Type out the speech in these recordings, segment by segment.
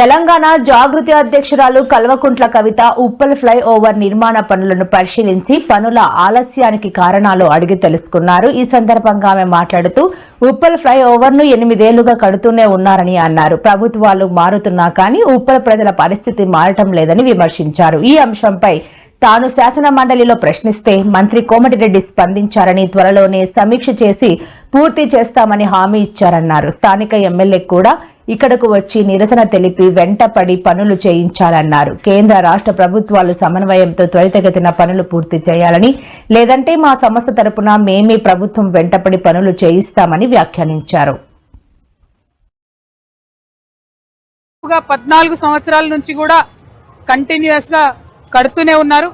తెలంగాణ జాగృతి అధ్యక్షురాలు Kalvakuntla Kavitha Uppal flyover నిర్మాణ పనులను పరిశీలించి పనుల ఆలస్యానికి కారణాలు అడిగి తెలుసుకున్నారు. ఈ సందర్భంగా ఆమె మాట్లాడుతూ ఉప్పల్ ఫ్లైఓవర్ను ఎనిమిదేళ్ళుగా కడుతూనే ఉన్నారని అన్నారు. ప్రభుత్వాలు మారుతున్నా కానీ ఉప్పల్ ప్రజల పరిస్థితి మారటం లేదని విమర్శించారు. ఈ అంశంపై తాను శాసన మండలిలో ప్రశ్నిస్తే మంత్రి కోమటిరెడ్డి స్పందించారని త్వరలోనే సమీక్ష చేసి పూర్తి చేస్తామని హామీ ఇచ్చారన్నారు. స్థానిక ఎమ్మెల్యే కూడా ఇక్కడకు వచ్చి నిరసన తెలిపి వెంటపడి పనులు చేయించాలన్నారు. కేంద్ర రాష్ట్ర ప్రభుత్వాలు సమన్వయంతో త్వరితగతిన పనులు పూర్తి చేయాలని లేదంటే మా సంస్థ తరపున మేమే ప్రభుత్వం వెంటపడి పనులు చేయిస్తామని వ్యాఖ్యానించారు. పద్నాలుగు సంవత్సరాల నుంచి కూడా కంటిన్యూస్గా కడుతూనే ఉన్నారు.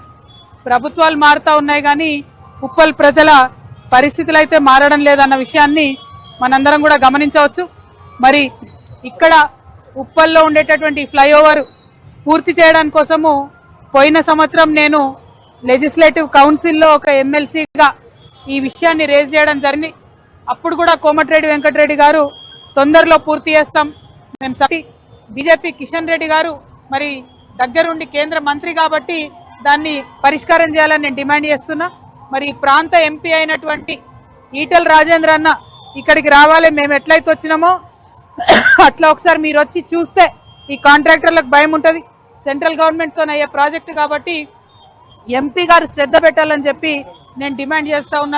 ప్రభుత్వాలు మారుతా ఉన్నాయి కానీ ఉప్పల్ ప్రజల పరిస్థితులు అయితే మారడం లేదన్న విషయాన్ని మనందరం కూడా గమనించవచ్చు. మరి ఇక్కడ ఉప్పల్లో ఉండేటటువంటి ఫ్లైఓవర్ పూర్తి చేయడం కోసము పోయిన సంవత్సరం నేను లెజిస్లేటివ్ కౌన్సిల్లో ఒక ఎమ్మెల్సీగా ఈ విషయాన్ని రేజ్ చేయడం జరిగింది. అప్పుడు కూడా కోమటిరెడ్డి వెంకటరెడ్డి గారు తొందరలో పూర్తి చేస్తాం. మేము సతీ బీజేపీ కిషన్ రెడ్డి గారు మరి దగ్గరుండి కేంద్ర మంత్రి కాబట్టి దాన్ని పరిష్కారం చేయాలని నేను డిమాండ్ చేస్తున్నా. మరి ప్రాంత ఎంపీ అయినటువంటి ఈటల రాజేంద్ర అన్న ఇక్కడికి రావాలి. మేము ఎట్లయితే వచ్చినామో అట్లా ఒకసారి మీరు వచ్చి చూస్తే ఈ కాంట్రాక్టర్లకు భయం ఉంటుంది. సెంట్రల్ గవర్నమెంట్తో అయ్యే ప్రాజెక్టు కాబట్టి ఎంపీ గారు శ్రద్ధ పెట్టాలని చెప్పి నేను డిమాండ్ చేస్తా ఉన్నా.